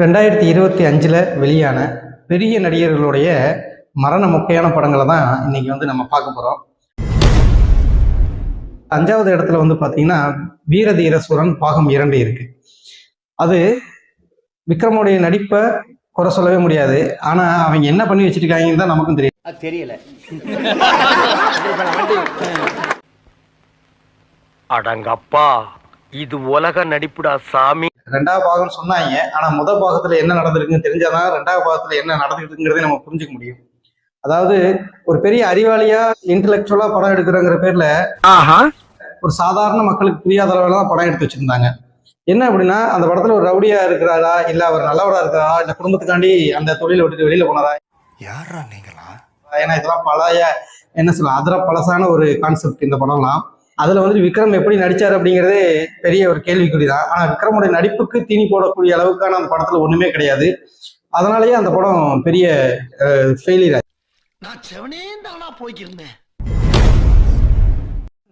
ரெண்டாயிரத்தி இருபத்தி அஞ்சில் வெளியான பெரிய நடிகர்களுடைய மரண மொக்கையான படங்களை தான் இன்னைக்கு வந்து நம்ம பார்க்க போகிறோம் அஞ்சாவது இடத்துல வந்து பார்த்தீங்கன்னா வீரதீர சூரன் பாகம் இரண்டு இருக்கு. அது விக்ரமுடைய நடிப்பை குறை சொல்லவே முடியாது. ஆனால் அவங்க என்ன பண்ணி வச்சிருக்காங்கன்னு தான் நமக்கும் தெரியும். தெரியல. அடங்கப்பா இது உலக நடிப்புடா சாமி. ரெண்டாவது பாகம் சொன்னாங்க. ஆனால் முதல் பாகத்தில் என்ன நடந்திருக்குன்னு தெரிஞ்சாதான் ரெண்டாவது பாகத்தில் என்ன நடந்துருக்குங்கிறதை நம்ம புரிஞ்சுக்க முடியும். அதாவது ஒரு பெரிய அறிவாளியா இன்டலெக்சுவலா படம் எடுக்கிறங்கிற பேர்ல ஒரு சாதாரண மக்களுக்கு புரியாத அளவுல தான் படம் எடுத்து வச்சிருந்தாங்க. என்ன அப்படின்னா அந்த படத்துல ஒரு ரவுடியா இருக்கிறாரா இல்ல அவர் நல்லவரா இருக்கிறாரா இல்ல குடும்பத்துக்காண்டி அந்த தொழிலை விட்டுட்டு வெளியில போனாரா யாரா நீங்களா? ஏன்னா இதெல்லாம் பழைய என்ன சொல்ல அதிர பழசான ஒரு கான்செப்ட் இந்த படம்லாம். அதுல வந்து விக்ரம் எப்படி நடிச்சாரு அப்படிங்கிறதே பெரிய ஒரு கேள்விக்குறி தான் ஆனா விக்ரமுடைய நடிப்புக்கு தீனி போடக்கூடிய அளவுக்கான அந்த படத்துல ஒண்ணுமே கிடையாது. அதனாலேயே அந்த படம் பெரிய ஃபெயிலியர் போய்க்கிருந்தேன்.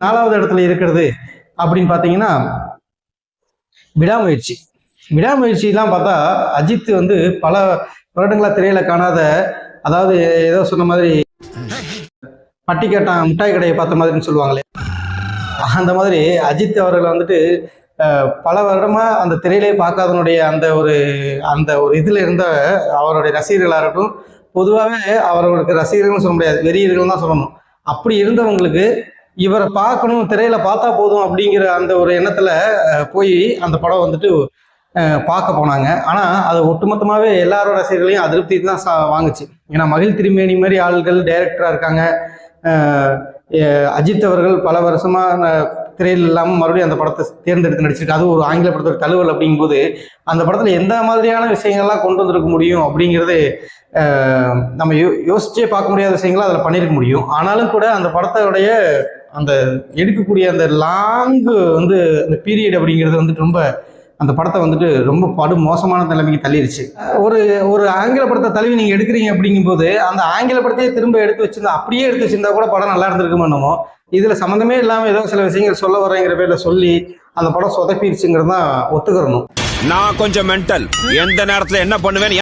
நாலாவது இடத்துல இருக்கிறது அப்படின்னு பார்த்தீங்கன்னா விடாமுயற்சி. விடாமுயற்சிலாம் பார்த்தா அஜித் வந்து பல வருடங்களா திரையில காணாத அதாவது ஏதோ சொன்ன மாதிரி பட்டி கேட்டான் மிட்டாய் கடையை பார்த்த மாதிரின்னு சொல்லுவாங்களே. அந்த மாதிரி அஜித் அவர்கள் வந்துட்டு பல வருடமா அந்த திரையிலே பார்க்காதனுடைய அந்த ஒரு அந்த ஒரு இதுல இருந்த அவருடைய ரசிகர்களாக இருக்கட்டும் பொதுவாகவே அவர்களுக்கு ரசிகர்கள்னு சொல்ல முடியாது வெறியர்கள் தான் சொல்லணும். அப்படி இருந்தவங்களுக்கு இவரை பார்க்கணும் திரையில பார்த்தா போதும் அப்படிங்கிற அந்த ஒரு எண்ணத்துல போய் அந்த படம் வந்துட்டு பார்க்க போனாங்க. ஆனா அது ஒட்டுமொத்தமாவே எல்லாரோட ரசிகர்களையும் அதிருப்தி தான் சா- வாங்குச்சு. ஏன்னா மகிழ் திருமேனி மாதிரி ஆள்கள் டைரக்டரா இருக்காங்க. அஜித் அவர்கள் பல வருஷமா திரையில் இல்லாமல் மறுபடியும் அந்த படத்தை தேர்ந்தெடுத்து நடிச்சிருக்கு அது ஒரு ஆங்கில படத்தோட தழுவல் அப்படிங்கும்போது அந்த படத்தில் எந்த மாதிரியான விஷயங்கள்லாம் கொண்டு வந்திருக்க முடியும் அப்படிங்கிறது நம்ம யோ யோசிச்சே பார்க்க முடியாத விஷயங்களை அதில் பண்ணியிருக்க முடியும். ஆனாலும் கூட அந்த படத்தோடைய அந்த எடுக்கக்கூடிய அந்த லாங்கு வந்து அந்த பீரியட் அப்படிங்கிறது வந்துட்டு ரொம்ப அந்த படத்தை வந்துட்டு ரொம்ப படு மோசமான நிலைமைக்கு தள்ளிடுச்சு ஒரு ஒரு ஆங்கில படத்தை தழுவி நீங்கள் எடுக்கிறீங்க அப்படிங்கும்போது அந்த ஆங்கில படத்தையே திரும்ப எடுத்து வச்சிருந்தா அப்படியே எடுத்து வச்சிருந்தா கூட படம் நல்லா இருந்திருக்குமோ என்னமோ? இதில் சம்மந்தமே இல்லாமல் ஏதோ சில விஷயங்கள் சொல்ல வரேங்கிற பேரில் சொல்லி அந்த படம் சொதப்பிடுச்சுங்கிறது தான் ஒத்துக்கிறணும். நான் கொஞ்சம் மென்டல் எந்த நேரத்தில் என்ன பண்ணுவேன்